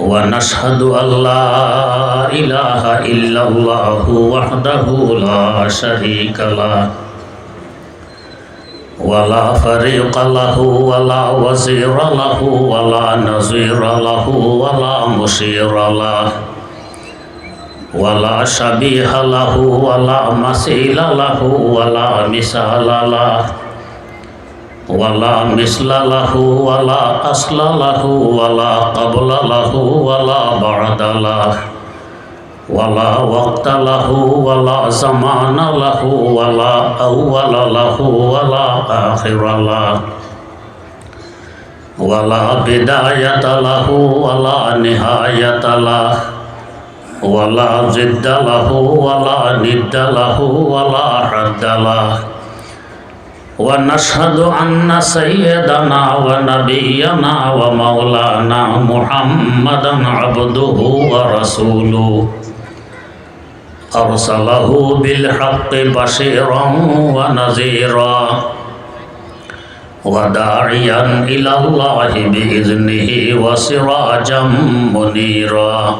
ونشهد أن لا إله إلا الله وحده لا شريك له ولا فريق له ولا وزير له ولا نظير له ولا مشير له ولا شبيه له ولا مثيل له ولا مثال له ওয়ালা মিসলা লাহু ওয়ালা আসলা লাহু ওয়ালা কবলা লাহু ওয়ালা বাদা লাহ ওয়ালা ওয়াক্ত লাহু ওয়ালা জামানা লাহু ওয়ালা আউওয়ালা লাহু ওয়ালা আখিরা লাহ ওয়ালা বিদায়াতা লাহু ওয়ালা নিহায়াতা লাহ ولا ضد له ولا ند له ولا حد له ونشهد أن سيدنا ونبينا ومولانا محمدا عبده ورسوله أرسله بالحق بشيرا ونذيرا وداعيا إلى الله بإذنه وسراجا منيرا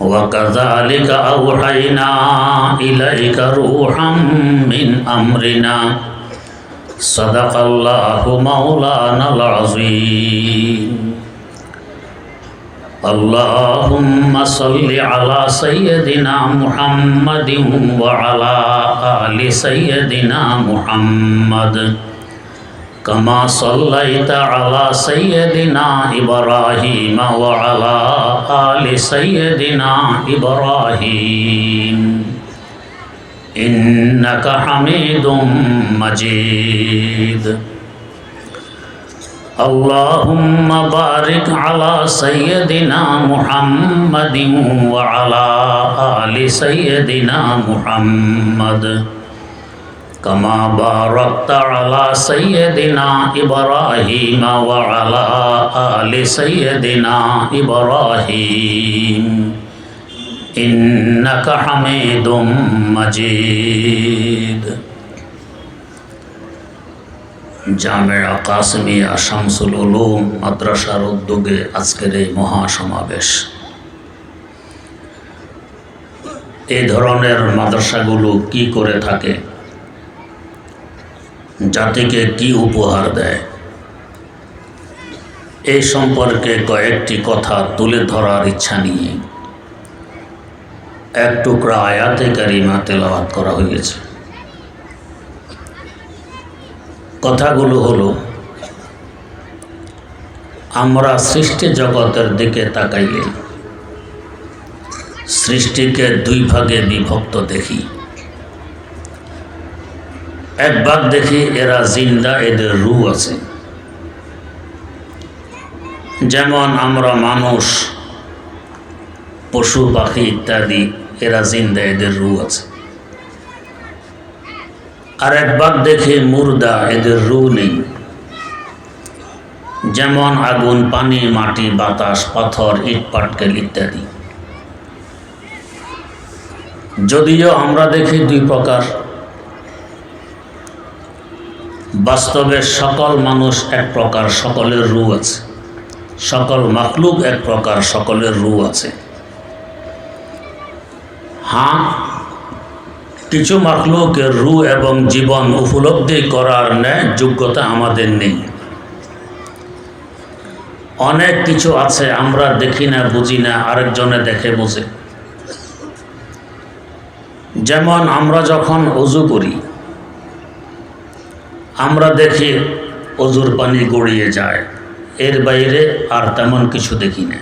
وكذلك أوحينا إليك روحا من أمرنا صدق الله مولانا العظيم اللهم صل على سيدنا محمد وعلى آل سيدنا محمد كما صليت على سيدنا إبراهيم وعلى آل سيدنا إبراهيم إنك حميد مجيد اللهم بارك على سيدنا محمد وعلى آل سيدنا محمد كما باركت على سيدنا إبراهيم وعلى آل سيدنا إبراهيم إنك حميد مجيد জামেরা কাসমিয়া শামসুল উলুম মাদ্রাসার উদ্যোগে আজকের এই মহাসমাবেশ এই ধরনের মাদ্রাসাগুলো কি করে থাকে জাতিকে কি উপহার দেয়? এই সম্পর্কে কয়েকটি কথা তুলে ধরার ইচ্ছা নিয়ে এক টুকরা আয়াতে কারিমা তেলাওয়াত করা হয়েছে। কথাগুলো হলো, আমরা সৃষ্টি জগতের দিকে তাকাইলে সৃষ্টিকে দুই ভাগে বিভক্ত দেখি। এক ভাগ দেখি এরা জিন্দা, এদের রু আছে। যেমন আমরা মানুষ, পশু, পাখি ইত্যাদি, এরা জিন্দা, এদের রু আছে। আর এক ভাগ দেখে মুর্দা, এদের রু নেই। যেমন আগুন, পানি, মাটি, বাতাস, পাথর, ইট, পাটকেল ইত্যাদি। যদিও আমরা দেখি দুই প্রকার। বাস্তবে সকল মানুষ এক প্রকার, সকলের রু আছে। সকল মাকলুক এক প্রকার, সকলের রু আছে। হ্যাঁ কিছু মাকলুকের রু এবং জীবন উপলব্ধি করার ন্যায় যোগ্যতা আমাদের নেই। অনেক কিছু আছে, আমরা দেখি না, বুঝি না, আরেকজনে দেখে বোঝে। যেমন আমরা যখন অজু করি আমরা দেখি অজুর পানি গড়িয়ে যায়। এর বাইরে আর তেমন কিছু দেখি না।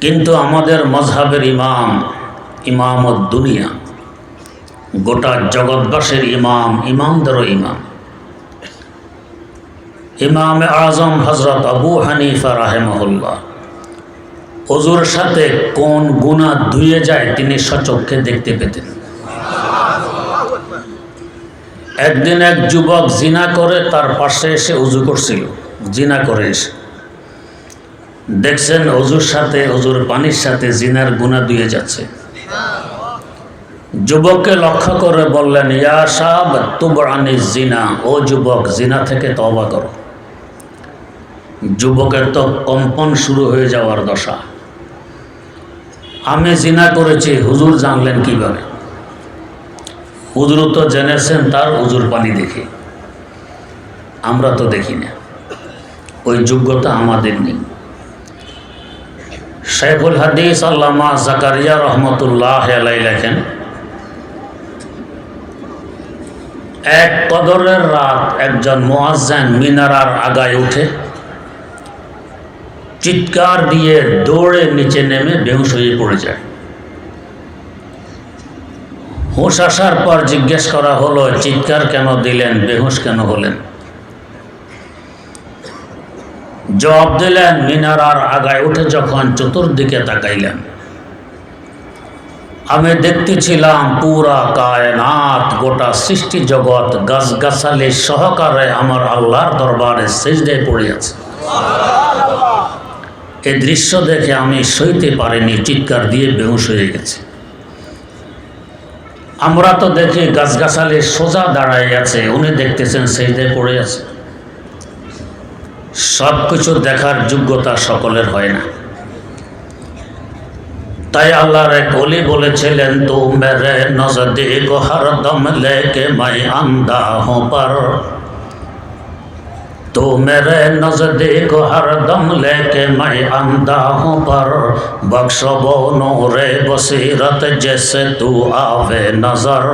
কিন্তু আমাদের মজহাবের ইমাম ইমামত দুনিয়া গোটা জগৎবাসীর ইমাম, ইমামদেরও ইমাম। ইমাম আজম হজরত আবু হানিফা রাহেমহল্লা অজুর সাথে কোন গুণা ধুয়ে যায় তিনি সচক্ষে দেখতে পেতেন। একদিন এক যুবক জিনা করে তার পাশে এসে উজু করছিল। জিনা করে এসে। দেখছেন অজুর সাথে, অজুর পানির সাথে জিনার গুণা ধুয়ে যাচ্ছে। যুবককে লক্ষ্য করে বললেন, ইয়া সাব তুবরানি জিনা। ও যুবক, জিনা থেকে তবা করো। যুবকের তো কম্পন শুরু হয়ে যাওয়ার দশা। আমি জিনা করেছি, হুজুর জানলেন কীভাবে? হুজুর তো জেনেছেন, তার উজুর পানি দেখে। আমরা তো দেখি না। ওই যোগ্যতা আমাদের নেই। শেখুল হাদিস আল্লামা জাকারিয়া রহমতুল্লাহ আলাই লেখেন, এক কদরের রাত একজন মোয়াজ্জান মিনারার আগায় উঠে চিৎকার দিয়ে দৌড়ে নিচে নেমে বেহুশ হয়ে পড়ে যায়। হুঁশ আসার পর জিজ্ঞেস করা হলো, চিৎকার কেন দিলেন? বেহুশ কেন হলেন? জবাব দিলেন, মিনারার আগায় উঠে যখন চতুর্দিকে তাকাইলেন, আমি দেখতেছিলাম পুরা কায়নাত, গোটা সৃষ্টি জগৎ গাছ গাছগাছালি সহকারে আমার আল্লাহর দরবারে সেজদায় পড়ে আছে। এই দৃশ্য দেখে আমি সইতে পারিনি, চিৎকার দিয়ে বেহুশ হয়ে গেছে। আমরা তো দেখি গাছগাছালি সোজা দাঁড়াই আছে, উনি দেখতেছেন সেই যে পড়ে আছে। সব কিছু দেখার যোগ্যতা সকলের হয় না। তাই আল্লাহর এক অলি বলেছিলেন তো মেরে নজদিক গোহার দম লেকে মাই আন্দা হো পর। تو میرے نزدیک ہر دم لے کے میں اندھا ہوں پر بخش و نور بصیرت جیسے تو آوے نظر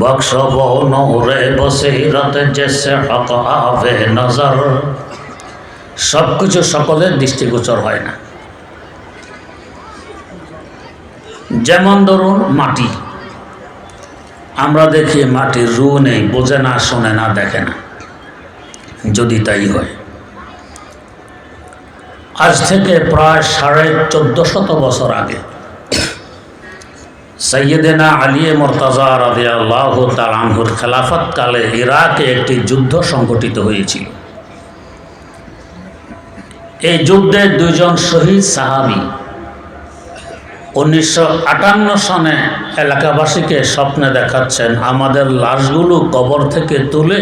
بخش و نور بصیرت جیسے حق آوے نظر সব কিছু সকলের দৃষ্টিগোচর হয় না যেমন ধরুন মাটি আমরা দেখি মাটির রু নেই বোঝে না শোনে না দেখে না যদি তাই হয়। আজ থেকে প্রায় সাড়ে চোদ্দ শত বছর আগে সৈয়দেনা আলিয়ে মোরতাজা রাদে আল্লাহ তালানহুর খেলাফত কালে ইরাকে একটি যুদ্ধ সংগঠিত হয়েছিল। এই যুদ্ধে দুইজন শহীদ সাহাবি উনিশশো আটান্ন সনে এলাকাবাসীকে স্বপ্নে দেখাচ্ছেন, আমাদের লাশগুলো কবর থেকে তুলে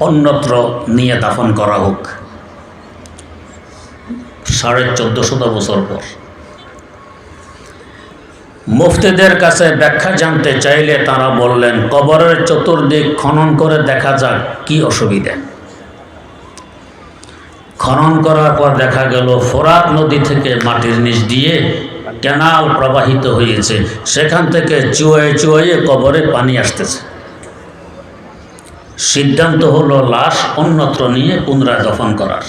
অন্যত্র নিয়ে দাফন করা হোক। সাড়ে চোদ্দশত বছর পর। মুফতিদের কাছে ব্যাখ্যা জানতে চাইলে তারা বললেন, কবরের চতুর্দিক খনন করে দেখা যাক কি অসুবিধা। খনন করার পর দেখা গেল, ফোরাত নদী থেকে মাটির নিচ দিয়ে ক্যানাল প্রবাহিত হয়েছে। সেখান থেকে চুয়ে চুয়ে কবরে পানি আসতেছে। সিদ্ধান্ত হলো লাশ অন্যত্র নিয়ে পুনরায় দফন করার।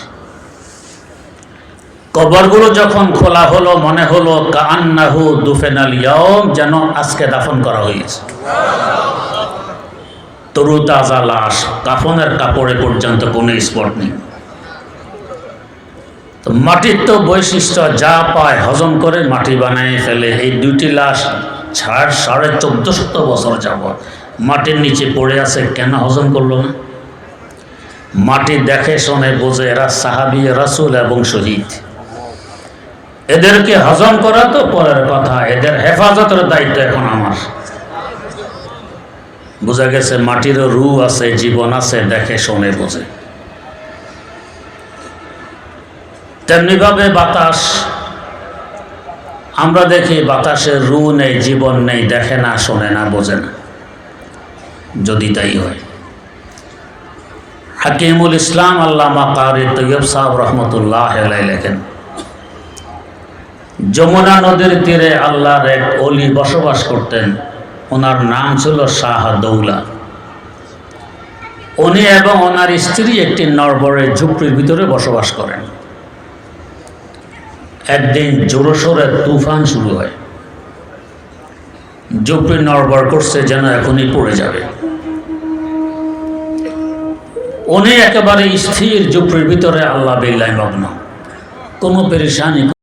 কবরগুলো যখন খোলা হলো, মনে হলো কান্নাহু দুফেনাল ইয়ম যেন আজকে দাফন করা হয়েছে। তরু তাজা লাশ, কাফনের কাপড়ে পর্যন্ত কোনো স্পট নেই। মাটির তো বৈশিষ্ট্য, যা পায় হজম করে মাটি বানিয়ে ফেলে। এই দুইটি লাশ ছাড় সাড়ে চোদ্দ শত বছর যাব মাটির নিচে পড়ে আছে, কেন হজম করল না? মাটি দেখে শোনে বোঝে এরা সাহাবি, রাসুল এবং শহীদ। এদেরকে হজম করা তো পরের কথা, এদের হেফাজতের দায়িত্ব এখন আমার। বোঝা গেছে মাটিরও রু আছে, জীবন আছে, দেখে শোনে বোঝে। তেমনিভাবে বাতাস, আমরা দেখি বাতাসের রু নেই, জীবন নেই, দেখে না, শোনে না, বোঝে না। যদি তাই হয়। হাকিমুল ইসলাম আল্লামা কারি তৈয়ব সাহেব রহমতুল্লাহ লেখেন, যমুনা নদীর তীরে আল্লাহর এক অলি বসবাস করতেন। ওনার নাম ছিল শাহ দৌলা। উনি এবং ওনার স্ত্রী একটি নরবরের ঝুপড়ির ভিতরে বসবাস করেন। একদিন জোরসোরে তুফান শুরু হয়। ঝুপড়ি নড়বড় করছে যেন এখনই পড়ে যাবে। উনি একেবারে স্থির ঝুপড়ির ভিতরে আল্লাহ বিল্লাই মগ্ন কোনো পেরেশানি